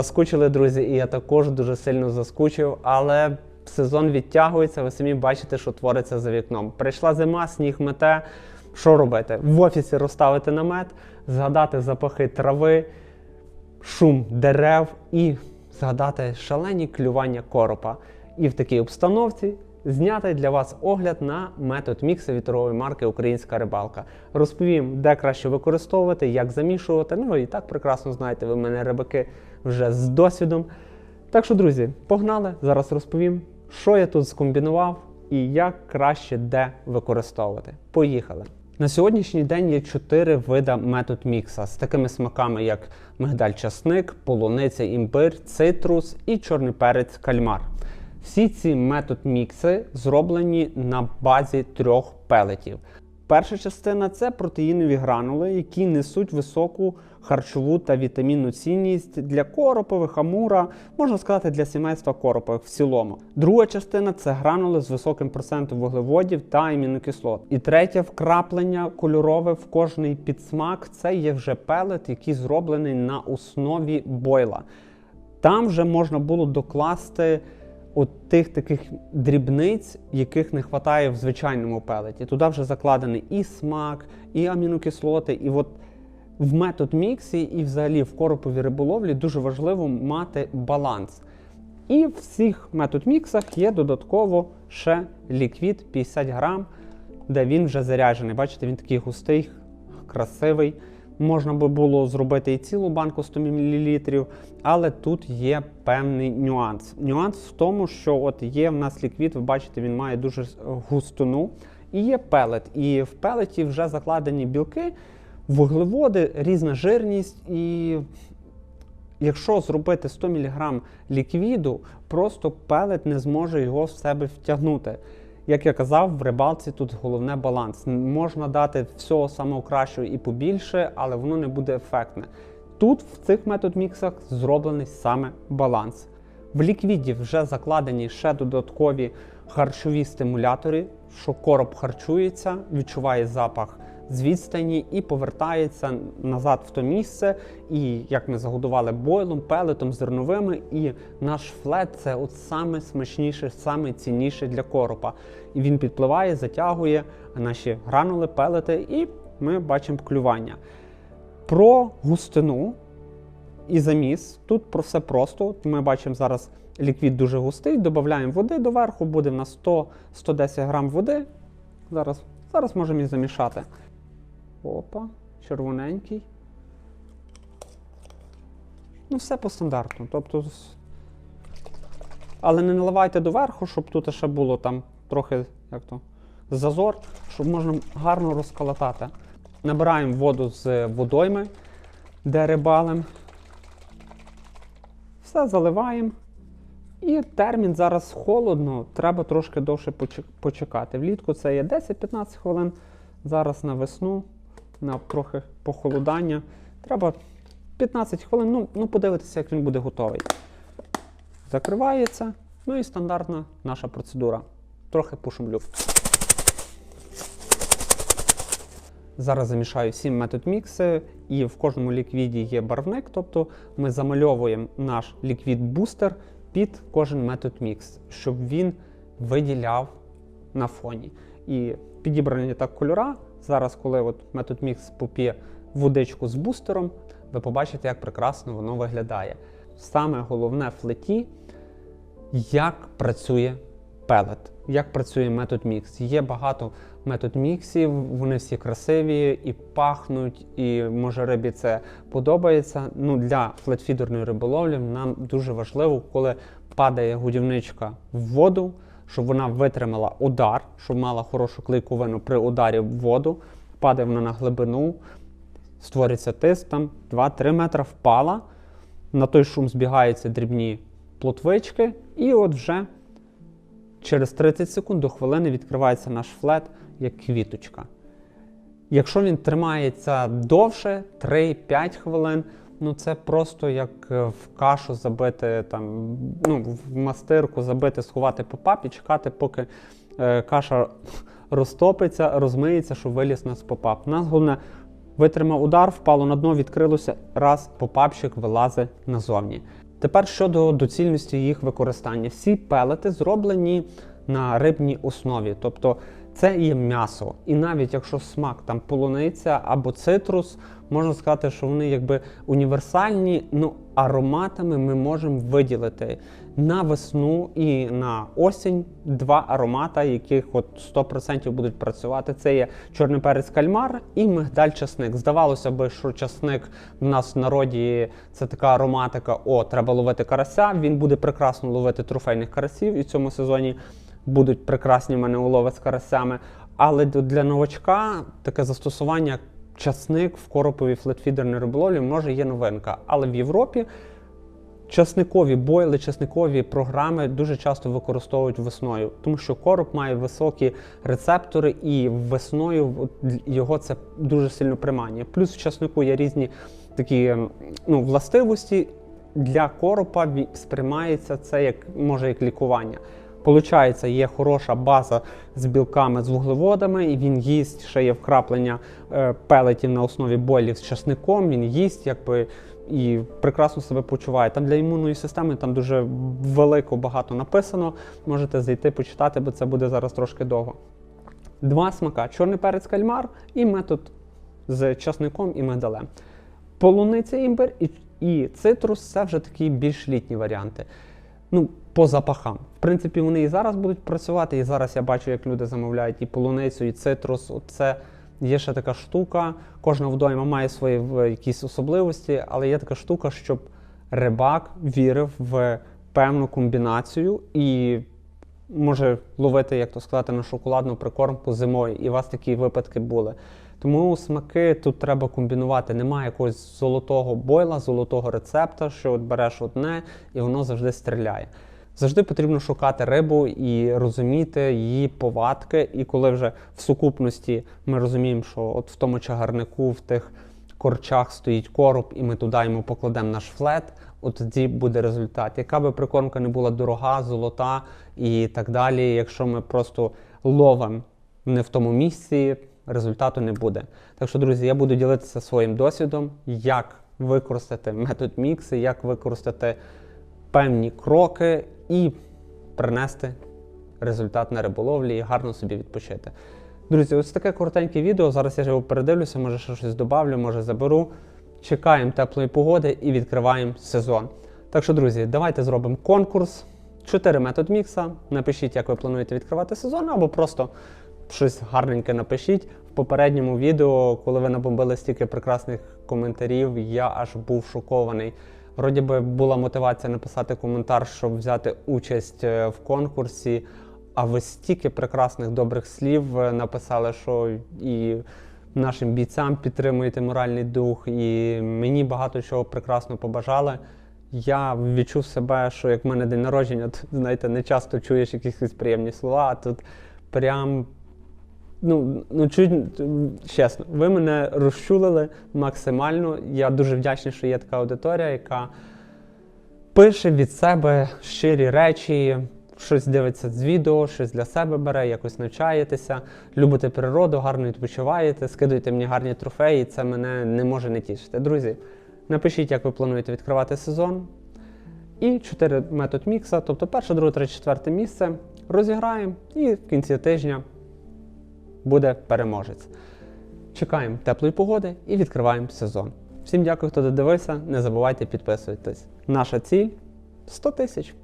Заскучили, друзі, і я також дуже сильно заскучив, але сезон відтягується, ви самі бачите, що твориться за вікном. Прийшла зима, сніг мете. Що робити? В офісі розставити намет, згадати запахи трави, шум дерев і згадати шалені клювання коропа. І в такій обстановці зняти для вас огляд на метод мікса від торгової марки Українська рибалка. Розповім, де краще використовувати, як замішувати. Ну і так прекрасно знаєте, ви мене рибаки вже з досвідом. Так що, друзі, погнали! Зараз розповім, що я тут скомбінував і як краще де використовувати. Поїхали! На сьогоднішній день є чотири вида метод мікса з такими смаками, як мигдаль-часник, полуниця, імбир, цитрус і чорний перець кальмар. Всі ці метод мікси зроблені на базі трьох пелетів. Перша частина це протеїнові гранули, які несуть високу харчову та вітамінну цінність для коропових, амура, можна сказати, для сімейства коропових в цілому. Друга частина це гранули з високим процентом вуглеводів та амінокислот. І третє вкраплення кольорове в кожний підсмак це є вже пелет, який зроблений на основі бойла. Там вже можна було докласти от тих таких дрібниць, яких не вистачає в звичайному пелеті. Туди вже закладений і смак, і амінокислоти. І от в метод міксі, і взагалі в короповій риболовлі дуже важливо мати баланс. І в всіх метод міксах є додатково ще ліквід 50 грам, де він вже заряджений. Бачите, він такий густий, красивий. Можна би було зробити і цілу банку 100 мл, але тут є певний нюанс. Нюанс в тому, що от є в нас ліквід, ви бачите, він має дуже густину, і є пелет. І в пелеті вже закладені білки, вуглеводи, різна жирність. І якщо зробити 100 мг ліквіду, просто пелет не зможе його в себе втягнути. Як я казав, в рибалці тут головне баланс. Можна дати всього самого кращого і побільше, але воно не буде ефектне. Тут в цих метод міксах зроблений саме баланс. В ліквіді вже закладені ще додаткові харчові стимулятори, що короб харчується, відчуває запах з відстані і повертається назад в то місце. І як ми загодували бойлом, пелетом, зерновими, і наш флет це от саме смачніше, саме цінніше для коропа. І він підпливає, затягує наші гранули, пелети, і ми бачимо клювання. Про густину і заміс. Тут про все просто. Ми бачимо зараз ліквід дуже густий, додаємо води доверху, буде в нас 100-110 грам води. Зараз, зараз можемо і замішати. Опа, червоненький. Ну, все по стандарту. Тобто, але не наливайте доверху, щоб тут ще було там трохи як то, зазор, щоб можна гарно розколотати. Набираємо воду з водойми, де рибалим. Все заливаємо. І термін зараз холодно, треба трошки довше почекати. Влітку це є 10-15 хвилин. Зараз на весну, на трохи похолодання. Треба 15 хвилин, ну, ну подивитися, як він буде готовий. Закривається. Ну і стандартна наша процедура. Трохи пошумлю. Зараз замішаю 7 метод мікси, і в кожному ліквіді є барвник, тобто ми замальовуємо наш ліквід-бустер під кожен метод мікс, щоб він виділяв на фоні. І підібрані так кольора. Зараз, коли от метод мікс поп'є водичку з бустером, ви побачите, як прекрасно воно виглядає. Саме головне в флеті, як працює пелет, як працює метод мікс. Є багато метод міксів, вони всі красиві і пахнуть, і може рибі це подобається. Ну, Для флетфідерної риболовлі нам дуже важливо, коли падає годівничка в воду, щоб вона витримала удар, щоб мала хорошу клейковину при ударі в воду, падає вона на глибину, створюється тиск, там 2-3 метри впала. На той шум збігаються дрібні плотвички, і от вже через 30 секунд до хвилини відкривається наш флет як квіточка. Якщо він тримається довше, 3-5 хвилин, ну це просто як е, в кашу забити, там, ну, в мастирку забити, сховати по папі, чекати, поки е, каша розтопиться, розмиється, щоб виліз нас попап. Нас головне Витримав удар, впало на дно, відкрилося, раз попапчик вилазить назовні. Тепер щодо доцільності їх використання. Всі пелети зроблені на рибній основі, тобто це є м'ясо. І навіть якщо смак там полуниця або цитрус, можна сказати, що вони якби універсальні, ну ароматами ми можемо виділити на весну і на осінь два аромата, яких от 100% будуть працювати. Це є чорний перець кальмар і мигдаль часник. Здавалося би, що часник в нас в народі це така ароматика. О, треба ловити карася. Він буде прекрасно ловити трофейних карасів і в цьому сезоні будуть прекрасні в мене улови з карасями. Але для новачка таке застосування як часник в короповій флетфідерній риболовлі може є новинка. Але в Європі часникові бойли, часникові програми дуже часто використовують весною, тому що короб має високі рецептори, і весною його це дуже сильно приманює. Плюс в часнику є різні такі ну, властивості. Для коропа сприймається це як може як лікування. Получається, є хороша база з білками, з вуглеводами, і він їсть, ще є вкраплення е, пелетів на основі бойлів з часником, він їсть, якби і прекрасно себе почуває. Там для імунної системи там дуже велико багато написано. Можете зайти почитати, бо це буде зараз трошки довго. Два смака: чорний перець кальмар і метод з часником і мигдалем. Полуниця імбир і, і цитрус це вже такі більш літні варіанти. Ну, по запахам. В принципі, вони і зараз будуть працювати. І зараз я бачу, як люди замовляють і полуницю, і цитрус. Це є ще така штука. Кожна водойма має свої якісь особливості, але є така штука, щоб рибак вірив в певну комбінацію і може ловити, як то сказати, на шоколадну прикормку зимою. І у вас такі випадки були. Тому смаки тут треба комбінувати. Немає якогось золотого бойла, золотого рецепта, що от береш одне і воно завжди стріляє. Завжди потрібно шукати рибу і розуміти її повадки. І коли вже в сукупності ми розуміємо, що от в тому чагарнику, в тих корчах стоїть короб, і ми туди йому покладемо наш флет, от тоді буде результат. Яка би прикормка не була дорога, золота і так далі, якщо ми просто ловимо не в тому місці, результату не буде. Так що, друзі, я буду ділитися своїм досвідом, як використати метод мікси, як використати певні кроки і принести результат на риболовлі і гарно собі відпочити. Друзі, ось таке коротеньке відео. Зараз я його передивлюся, може ще щось добавлю, може заберу. Чекаємо теплої погоди і відкриваємо сезон. Так що, друзі, давайте зробимо конкурс. Чотири метод мікса. Напишіть, як ви плануєте відкривати сезон, або просто щось гарненьке напишіть. В попередньому відео, коли ви набомбили стільки прекрасних коментарів, я аж був шокований. Вроді би була мотивація написати коментар, щоб взяти участь е, в конкурсі. А ви стільки прекрасних добрих слів е, написали, що і нашим бійцям підтримуєте моральний дух, і мені багато чого прекрасно побажали. Я відчув себе, що як в мене день народження, то знаєте, не часто чуєш якісь приємні слова, а тут прям. Ну, ну чуть, чесно, ви мене розчулили максимально. Я дуже вдячний, що є така аудиторія, яка пише від себе щирі речі, щось дивиться з відео, щось для себе бере, якось навчаєтеся, любите природу, гарно відпочиваєте, скидуєте мені гарні трофеї, це мене не може не тішити. Друзі, напишіть, як ви плануєте відкривати сезон. І 4 метод мікса, тобто перше, друге, третє, четверте місце розіграємо і в кінці тижня буде переможець. Чекаємо теплої погоди і відкриваємо сезон. Всім дякую, хто додивився. Не забувайте підписуватись. Наша ціль 100 тисяч.